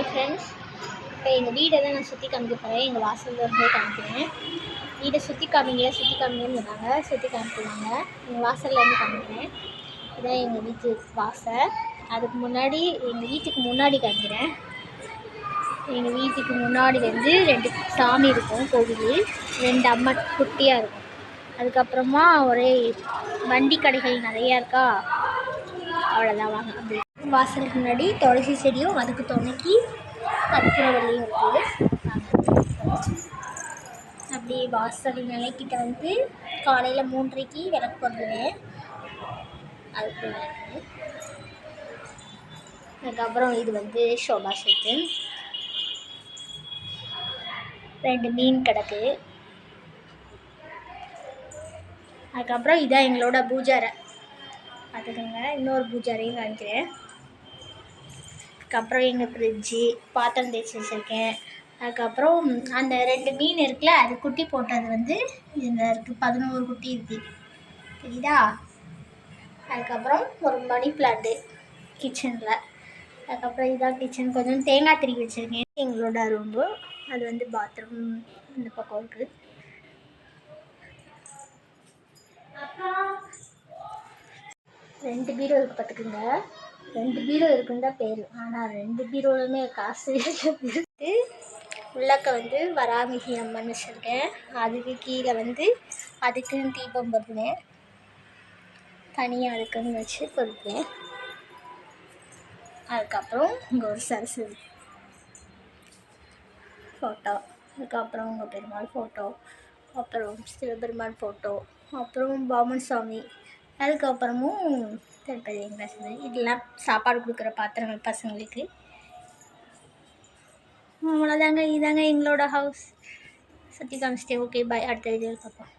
Hi friends இப்போ எங்கள் வீடை தான் நான் சுற்றி காமிக்க போகிறேன் எங்கள் வாசலில் இருந்தே காமிக்கிறேன். வீடை சுற்றி காமிங்க சுற்றி காமிங்கன்னு சொன்னாங்க. சுற்றி காமிக்கிறாங்க எங்கள் வாசலில் இருந்து காமிக்கிறேன். இதுதான் எங்கள் வீட்டு வாசல். அதுக்கு முன்னாடி எங்கள் வீட்டுக்கு முன்னாடி காமிக்கிறேன். எங்கள் வீட்டுக்கு முன்னாடி வந்து ரெண்டு சாமி இருக்கும் கோவில். ரெண்டு அம்மன் குட்டியாக இருக்கும். அதுக்கப்புறமா ஒரே வண்டி கடைகள் நிறையா இருக்கா? அவ்வளோதான் வாங்க. அப்படி வாசலுக்கு முன்னாடி துளசி செடியும் அதுக்கு துணைக்கி கற்பூரவல்லியும் இருக்குது. அப்படி வாசல் நிலைக்கிட்ட வந்து காலையில் மூன்றரைக்கு விளக்கு போடுவேன் அதுக்குள்ள இருக்குது அதுக்கப்புறம் இது வந்து ஷோபா செட்டு. ரெண்டு மீன் கிடக்கு. அதுக்கப்புறம் இதான் எங்களோட பூஜாரை. பார்த்துக்கோங்க இன்னொரு பூஜாரையும் காமிக்கிறேன். அதுக்கப்புறம் எங்கள் ஃப்ரிட்ஜு பாத்திரம் தேய்ச்சி வச்சுருக்கேன். அதுக்கப்புறம் அந்த ரெண்டு மீன் இருக்குல்ல அது குட்டி போட்டது வந்து இதில் இருக்குது பதினோரு குட்டி இருக்குது தெரியுதா? அதுக்கப்புறம் ஒரு மணி பிளான்ட்டு கிச்சனில் அதுக்கப்புறம் இதான் கிச்சன் கொஞ்சம் தேங்காய் திருக்கி வச்சுருக்கேன். எங்களோட ரூம்பு அது வந்து பாத்ரூம் இந்த பக்கம் இருக்குது ரெண்டு பீரோ இருக்கு பார்த்துக்குங்க. ரெண்டு பீரோ இருக்குன்னு தான் பேர். ஆனால் ரெண்டு பீரோலுமே காசு இருக்கு உள்ளக்க வந்து வராமிகி அம்மன் வச்சுருக்கேன் அதுக்கு கீழே வந்து அதுக்குன்னு தீபம் பொருத்தேன் தனியாக அதுக்குன்னு வச்சு கொடுப்பேன் அதுக்கப்புறம் இங்கே ஒரு சரஸ்வதி ஃபோட்டோ அதுக்கப்புறம் உங்கள் பெருமாள் ஃபோட்டோ அப்புறம் சிவபெருமான் ஃபோட்டோ அப்புறம் பாமன் சாமி. அதுக்கப்புறமும் திருப்பதி வெங்கடேஸ்வரர் இதெல்லாம் சாப்பாடு கொடுக்குற பாத்திரங்கள் பசங்களுக்கு. அவ்வளோதாங்க இதாங்க எங்களோட ஹவுஸ் சுற்றி காமிச்சிட்டேன் ஓகே பாய் அடுத்த வீடியோவில் பார்ப்போம்.